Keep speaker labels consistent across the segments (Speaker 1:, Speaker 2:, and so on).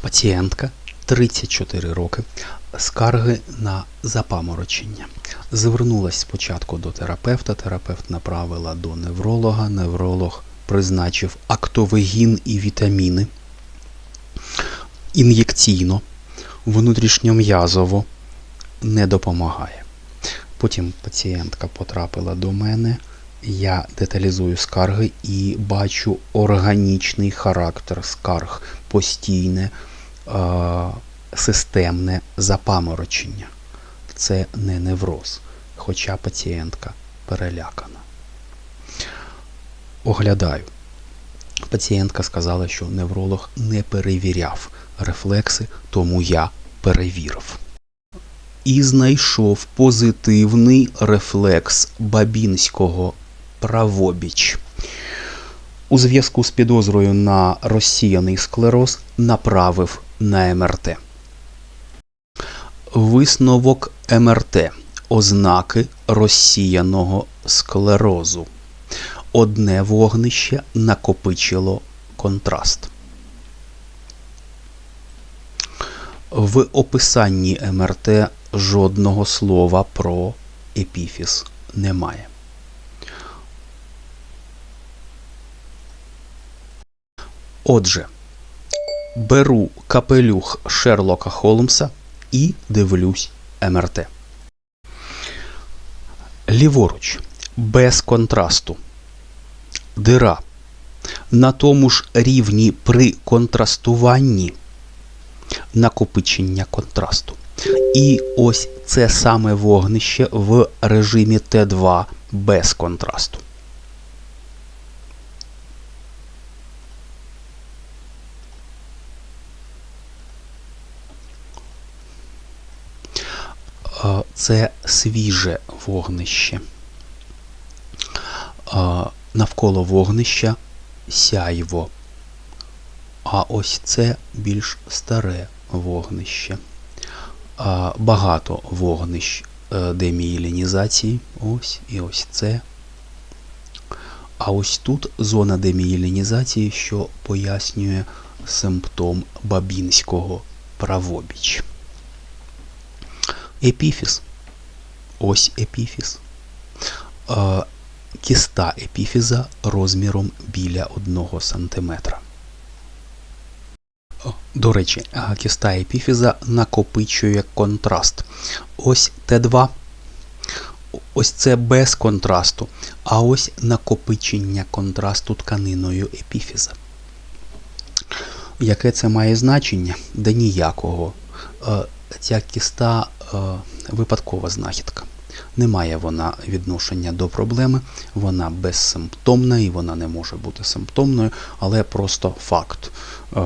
Speaker 1: Пацієнтка 34 роки, скарги на запаморочення. Звернулась спочатку до терапевта, терапевт направила до невролога, невролог призначив актовегін і вітаміни ін'єкційно, внутрішньом'язово не допомагає. Потім пацієнтка потрапила до мене. Я деталізую скарги і бачу органічний характер скарг, постійне е- системне запаморочення. Це не невроз, хоча пацієнтка перелякана. Оглядаю. Пацієнтка сказала, що невролог не перевіряв рефлекси, тому я перевірив. І знайшов позитивний рефлекс Бабінського правобіч. У зв'язку з підозрою на розсіяний склероз направив на МРТ. Висновок МРТ. Ознаки розсіяного склерозу. Одне вогнище накопичило контраст. В описанні МРТ жодного слова про епіфіз немає. Отже, беру капелюх Шерлока Холмса і дивлюсь МРТ. Ліворуч, без контрасту. Дира. На тому ж рівні при контрастуванні накопичення контрасту. І ось це саме вогнище в режимі Т2 без контрасту. Це свіже вогнище. Навколо вогнища сяйво. А ось це більш старе вогнище. Багато вогнищ е, демієлінізації. Ось і ось це. А ось тут зона демієлінізації, що пояснює симптом Бабінського правобіч. Епіфіз. Ось епіфіз. Е, Кіста епіфіза розміром біля 1 см. До речі, кіста епіфіза накопичує контраст. Ось Т2. Ось це без контрасту. А ось накопичення контрасту тканиною епіфіза. Яке це має значення? Да ніякого. Е, Ця кіста е, випадкова знахідка. Не має вона відношення до проблеми, вона безсимптомна і вона не може бути симптомною, але просто факт, е,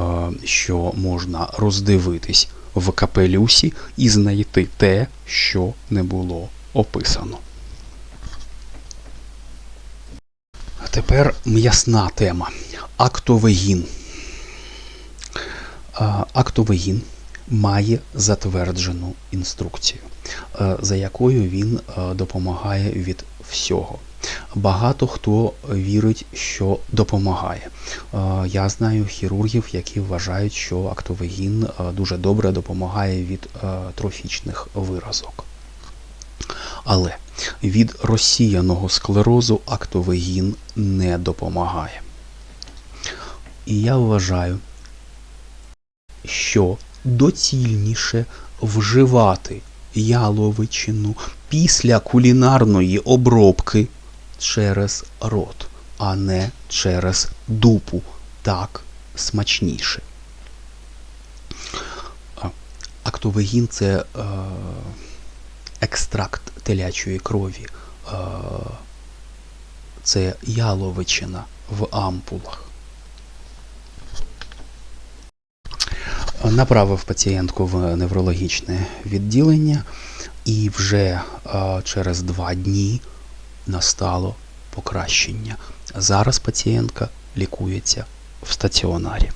Speaker 1: що можна роздивитись в капелюсі і знайти те, що не було описано. Тепер м'ясна тема. Актовегін. Е, Актовегін має затверджену інструкцію, е, за якою він е, допомагає від всього. Багато хто вірить, що допомагає. Е, Я знаю хірургів, які вважають, що актовегін дуже добре допомагає від трофічних виразок. Але від розсіяного склерозу актовегін не допомагає. І я вважаю, що доцільніше вживати яловичину після кулінарної обробки через рот, а не через дупу. Так смачніше. Актовегін це е, екстракт телячої крові. Е, це яловичина в ампулах. Направив пацієнтку в неврологічне відділення, і вже через два дні настало покращення. Зараз пацієнтка лікується в стаціонарі.